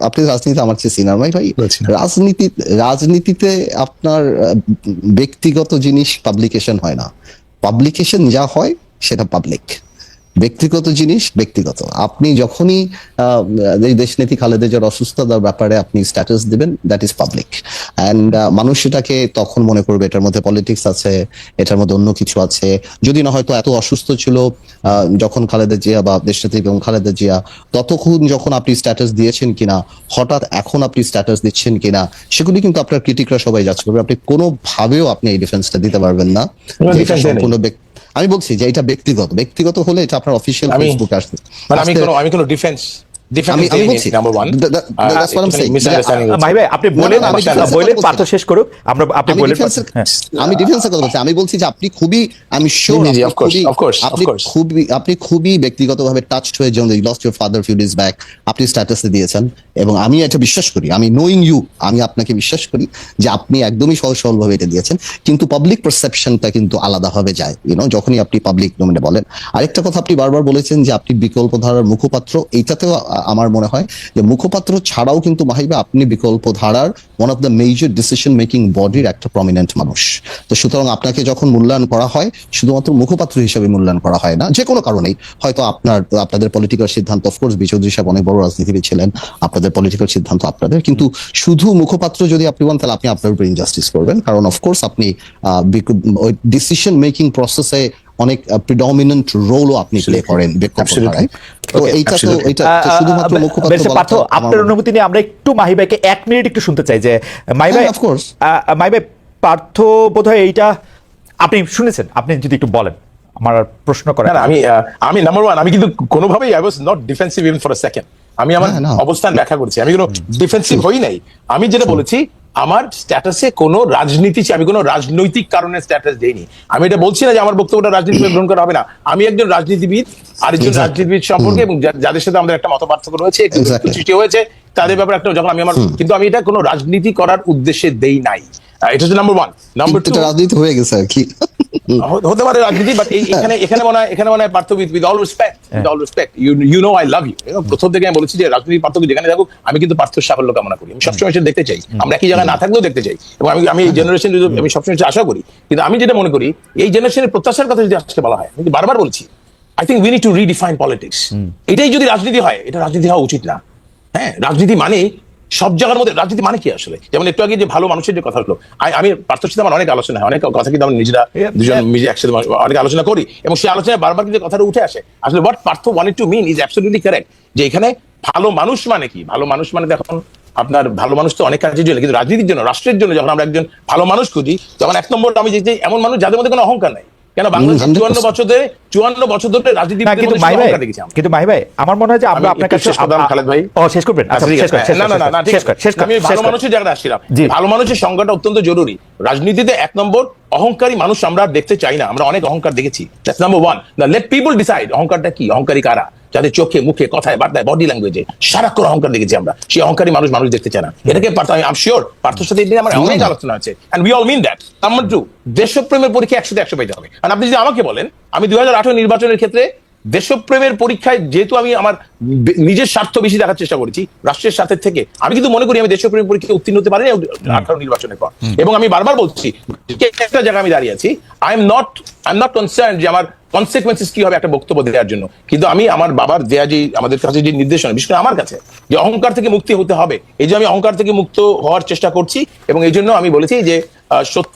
আপনি রাজনীতি আমার চেয়ে সিনার ভাই ভাই রাজনীতি রাজনীতিতে আপনার ব্যক্তিগত জিনিস পাবলিকেশন হয় না। পাবলিকেশন যা হয় সেটা পাবলিক ব্যক্তিগত জিনিস ব্যক্তিগত। আপনি যখনই দেশনীতি খালেদা জিয়ার অসুস্থতার ব্যাপারে আপনি স্ট্যাটাস দিবেন দ্যাট ইজ পাবলিক অ্যান্ড মানুষ সেটাকে তখন মনে করবে এটার মধ্যে পলিটিক্স আছে এটার মধ্যে অন্য কিছু আছে। যদি না হয়তো এত অসুস্থ ছিল যখন খালেদা জিয়া বা দেশ দেশনেত্রী এবং খালেদা জিয়া ততক্ষণ যখন আপনি স্ট্যাটাস দিয়েছেন কিনা হঠাৎ এখন আপনি স্ট্যাটাস দিচ্ছেন কিনা সেগুলি কিন্তু আপনার ক্রিটিকরা সবাই যাচ্ছে করবে। আপনি কোনোভাবেও আপনি এই ডিফেন্সটা দিতে পারবেন না। সম্পূর্ণ ব্যক্তি- আমি বলছি যে এটা ব্যক্তিগত ব্যক্তিগত হলে এটা আপনার অফিসিয়াল ফেসবুক আসবে। মানে আমি কোনো আমি কোনো ডিফেন্স আমি-. ভাই ভাই আপনি ডিফেন্সের কথা বলছি। আমি বলছি। যে খুবই আমি. খুবই খুবই ব্যক্তিগতভাবে টাচড হয়ে যেমন lost your father few days back স্ট্যাটাসে দিয়েছেন এবং আমি এটা বিশ্বাস করি। আমি নোয়িং ইউ আমি আপনাকে বিশ্বাস করি যে আপনি একদমই সহজ সরলভাবে এটা দিয়েছেন কিন্তু পাবলিক পারসেপশনটা কিন্তু আলাদাভাবে যায় ইউনো যখনই আপনি পাবলিক ডোমেনে বলেন। আরেকটা কথা আপনি বারবার বলেছেন যে আপনি বিকল্প ধারার মুখপাত্র এইটাতেও আমার মনে হয় যে মুখপাত্র ছাড়াও কিন্তু মাহিবা, আপনি বিকল্প ধারার one of the major decision making বডির একটা প্রমিনেন্ট মানুষ। তো সুতরাং আপনাকে যখন মূল্যায়ন করা হয়, শুধুমাত্র মুখপাত্র হিসেবে মূল্যায়ন করা হয় না, যে কোনো কারণেই। হয়তো আপনার, আপনাদের পলিটিক্যাল সিদ্ধান্ত অফকোর্স বিচৌধুরী সাহেব অনেক বড় রাজনীতিবিদ ছিলেন, আপনাদের পলিটিক্যাল সিদ্ধান্ত আপনাদের, কিন্তু শুধু মুখপাত্র যদি আপনি বলেন তাহলে আপনি আপনার উপর ইনজাস্টিস করবেন। কারণ অফকোর্স আপনি ডিসিশন মেকিং প্রসেসে অনেক প্রিডমিনেন্ট রোলও আপনি প্লে করেন তো এইটা তো এটা শুধুমাত্র মুখপাত্র আপনার অনুমতি নিয়ে আমরা একটু মাহি ভাইকে এক মিনিট একটু শুনতে চাই যে মাহি ভাই হ্যাঁ, of মাহি ভাই পার্থ বোধহয় এইটা আপনি শুনেছেন? আপনি যদি একটু বলেন আমার প্রশ্ন করেন আমি আমি নাম্বার ওয়ান আমি কিন্তু কোনোভাবেই I was not defensive even for a second আমি আমার হ্যাঁ, অবস্থান ব্যাখ্যা করেছি। আমি কোনো ডিফেন্সিভ হই নাই। আমি যেটা বলেছি আমার স্ট্যাটাসে কোনো রাজনীতি আমি কোনো রাজনৈতিক কারণে স্ট্যাটাস দেইনি। আমি এটা বলছি না যে আমার বক্তব্যটা রাজনীতি গ্রহণ করা হবে না। আমি একজন রাজনীতিবিদ আরেকজন একজন রাজনীতিবিদ সম্পর্কে এবং যাদের সাথে আমাদের একটা মত পার্থক্য রয়েছে একটু সৃষ্টি হয়েছে তাদের ব্যাপারে একটা যখন আমি আমার কিন্তু আমি এটা কোনো রাজনীতি করার উদ্দেশ্যে দেই নাই। এটা হচ্ছে নাম্বার ওয়ান নাম্বার টু রাজনীতি হয়ে গেছে আর কি। হতে পারে রাজনীতি বাট এখানে এখানে মনে হয় এখানে মনে হয় পার্থক্য with all respect with all respect you you know I love you প্রথম থেকে আমি বলেছি যে রাজনীতির পার্থক্য যেখানে থাকুক আমি কিন্তু পার্থক্য সাফল্য কামনা করি। আমি সবসময় সেটা দেখতে চাই। আমরা একই জায়গায় না থাকলেও দেখতে চাই। এবং আমি আমি এই জেনারেশন আমি সবসময় আশা করি। কিন্তু আমি যেটা মনে করি এই জেনারেশনের প্রত্যাশার কথা যদি আজকে বলা হয় আমি কিন্তু বারবার বলছি I think we need to redefine politics এটাই যদি রাজনীতি হয় এটা রাজনীতি হওয়া উচিত না। হ্যাঁ রাজনীতি মানে সব জায়গার মধ্যে রাজনীতি মানে কি আসলে? যেমন একটু আগে যে ভালো মানুষের যে কথা হলো আমি পার্থর সাথে আমার অনেক আলোচনা হয় অনেক কথা কিন্তু আমরা নিজেরা দুজন. মিলে একসাথে অনেক আলোচনা করি এবং সেই আলোচনায় বারবার কিন্তু কথাটা উঠে আসে। আসলে what Partha want to mean is absolutely correct যে এখানে ভালো মানুষ মানে কি? ভালো মানুষ মানে দেখুন আপনার ভালো মানুষ তো অনেক কাজের জন্য কিন্তু রাজনীতির জন্য রাষ্ট্রের জন্য যখন আমরা একজন ভালো মানুষ খুঁজি তখন এক নম্বর আমি যে এমন মানুষ যাদের মধ্যে কোনো অহংকার নাই। কেন বাংলাদেশ চুয়ান্ন বছর ধরে চুয়ান্ন বছর ধরে রাজনীতি কিন্তু মাহি ভাই কিন্তু ভাই ভাই আমার মনে হয় যে আমরা আপনার কাছে শেষ খালেদ ভাই। ও শেষ করবেন। আচ্ছা শেষ করেন না, না, না, না, ঠিক শেষ করেন শেষ আছে। করেন আমি ভালো মানুষের জায়গাটা আসছিলাম। ভালো মানুষের সংজ্ঞাটা অত্যন্ত জরুরি। রাজনীতিতে এক নম্বর অহংকারী মানুষ আমরা দেখতে চাই না আমরা অনেক অহংকার দেখেছি। That's number one let people decide অহংকারটা কি? অহংকারী কারা? যাদের চোখে মুখে কথায় বার্তায় বডি ল্যাঙ্গুয়েজে সারাক্ষণ অহংকার দেখেছি আমরা। সেই অহংকারী মানুষ মানুষ দেখতে চায় না। এটাকে পার্থ আমি শিওর পার্থর সাথে এটা আমার অনেক আলোচনা আছে। We all mean that to দেশপ্রেমের পরীক্ষা একসাথে একশো পেতে হবে। আর আপনি যদি আমাকে বলেন আমি দুই হাজার আঠারো নির্বাচনের ক্ষেত্রে দেশপ্রেমের পরীক্ষায় যেহেতু আমি আমার নিজের স্বার্থ বেশি দেখার চেষ্টা করেছি রাষ্ট্রের স্বার্থের থেকে আমি কিন্তু মনে করি আমি দেশপ্রেমের পরীক্ষায় উত্তীর্ণ হতে পারিনি আঠারো নির্বাচনের পর। এবং আমি বারবার বলছি একটা জায়গায় আমি দাঁড়িয়ে আছি I am not I am not concern যে আমার কনসিকুয়েন্সেস কি হবে একটা বক্তব্য দেওয়ার জন্য। কিন্তু আমি আমার বাবার দেয়া যে আমাদের কাছে যে নির্দেশনা বিশেষ করে আমার কাছে যে অহংকার থেকে মুক্তি হতে হবে এই যে আমি অহংকার থেকে মুক্ত হওয়ার চেষ্টা করছি এবং এই জন্য আমি বলেছি যে সত্য